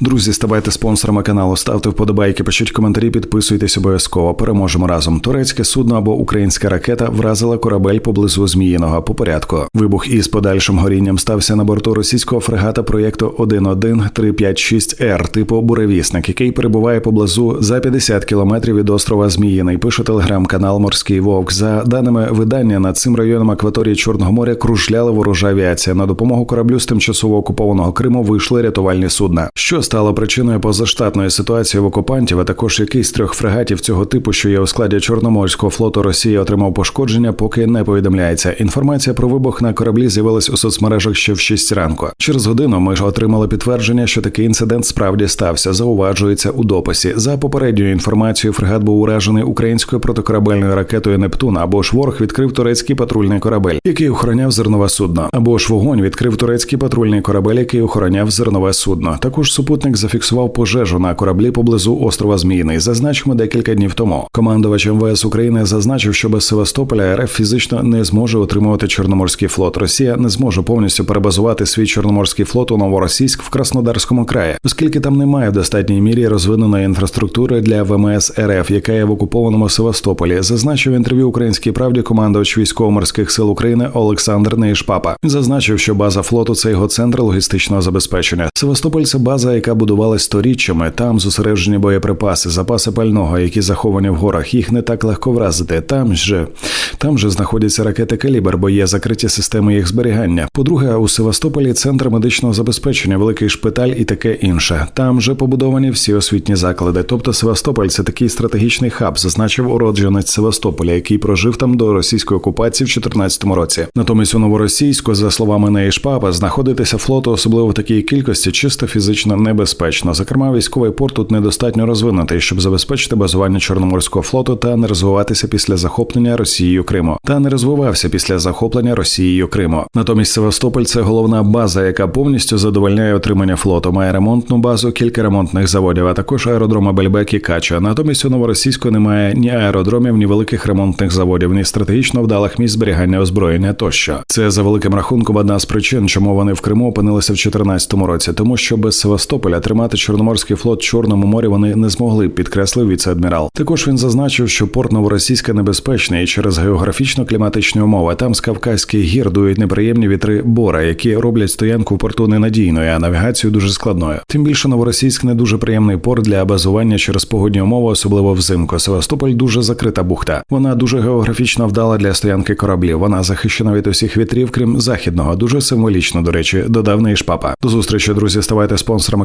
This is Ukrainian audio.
Друзі, ставайте спонсорами каналу, ставте вподобайки, пишіть коментарі, підписуйтесь обов'язково. Переможемо разом. Турецьке судно або українська ракета вразила корабель поблизу Зміїного. По порядку. Вибух із подальшим горінням стався на борту російського фрегата проєкту 11356 р типу буревісник, який перебуває поблизу за 50 кілометрів від острова Зміїний. Пише телеграм-канал Морський Вовк. За даними видання, над цим районом акваторії Чорного моря кружляла ворожа авіація. На допомогу кораблю з тимчасово окупованого Криму вийшли рятувальні судна. Що стало причиною позаштатної ситуації в окупантів, а також який з трьох фрегатів цього типу, що є у складі Чорноморського флоту Росії, отримав пошкодження, поки не повідомляється. Інформація про вибух на кораблі з'явилась у соцмережах ще в 6 ранку. Через годину ми ж отримали підтвердження, що такий інцидент справді стався. Зауважується у дописі. За попередньою інформацією, фрегат був уражений українською протикорабельною ракетою Нептун або ж ворог відкрив турецький патрульний корабель, який охороняв зернове судно, або ж вогонь відкрив турецький патрульний корабель, який охороняв зернове судно. Також супутник зафіксував пожежу на кораблі поблизу острова Зміїний. Зазначимо декілька днів тому. Командувач МВС України зазначив, що без Севастополя РФ фізично не зможе утримувати Чорноморський флот. Росія не зможе повністю перебазувати свій Чорноморський флот у Новоросійськ в Краснодарському краї, оскільки там немає в достатній мірі розвиненої інфраструктури для ВМС РФ, яка є в окупованому Севастополі. Зазначив інтерв'ю Українській правді командувач військово-морських сил України Олександр Нейшпапа. Зазначив, що база флоту це його центр логістичного забезпечення. Севастополь це база, яка будувалась сторіччями. Там зосереджені боєприпаси, запаси пального, які заховані в горах. Їх не так легко вразити. Там же там же знаходяться ракети Калібр, бо є закриті системи їх зберігання. По-друге, у Севастополі центр медичного забезпечення, великий шпиталь і таке інше. Там же побудовані всі освітні заклади. Тобто Севастополь це такий стратегічний хаб, зазначив уродженець Севастополя, який прожив там до російської окупації в 2014 році. Натомість у новоросійську, за словами Нейшпапа, знаходитися флоту, особливо в такій кількості, чисто фізично небезпечно. Зокрема, військовий порт тут недостатньо розвинутий, щоб забезпечити базування чорноморського флоту та не розвиватися після захоплення Росією Криму, та не розвивався після захоплення Росією Криму. Натомість Севастополь це головна база, яка повністю задовольняє отримання флоту. Має ремонтну базу, кілька ремонтних заводів, а також аеродрома Бельбек і Кача. Натомість у новоросійську немає ні аеродромів, ні великих ремонтних заводів, ні стратегічно вдалих місць зберігання озброєння тощо. Це за великим рахунком одна з причин, чому вони в Криму опинилися в 2014 році, тому що без Севастополя тримати Чорноморський флот Чорному морі вони не змогли, підкреслив віце-адмірал. Також він зазначив, що порт новоросійська небезпечний через географічно-кліматичні умови там з Кавказьких гір дують неприємні вітри бора, які роблять стоянку в порту ненадійною, а навігацію дуже складною. Тим більше новоросійськ не дуже приємний порт для базування через погодні умови, особливо взимку. Севастополь дуже закрита бухта. Вона дуже географічно вдала для стоянки кораблів. Вона захищена від усіх вітрів, крім західного. Дуже символічно, до речі, додав Нейшпапа. До зустрічі, друзі. Ставайте спонсорами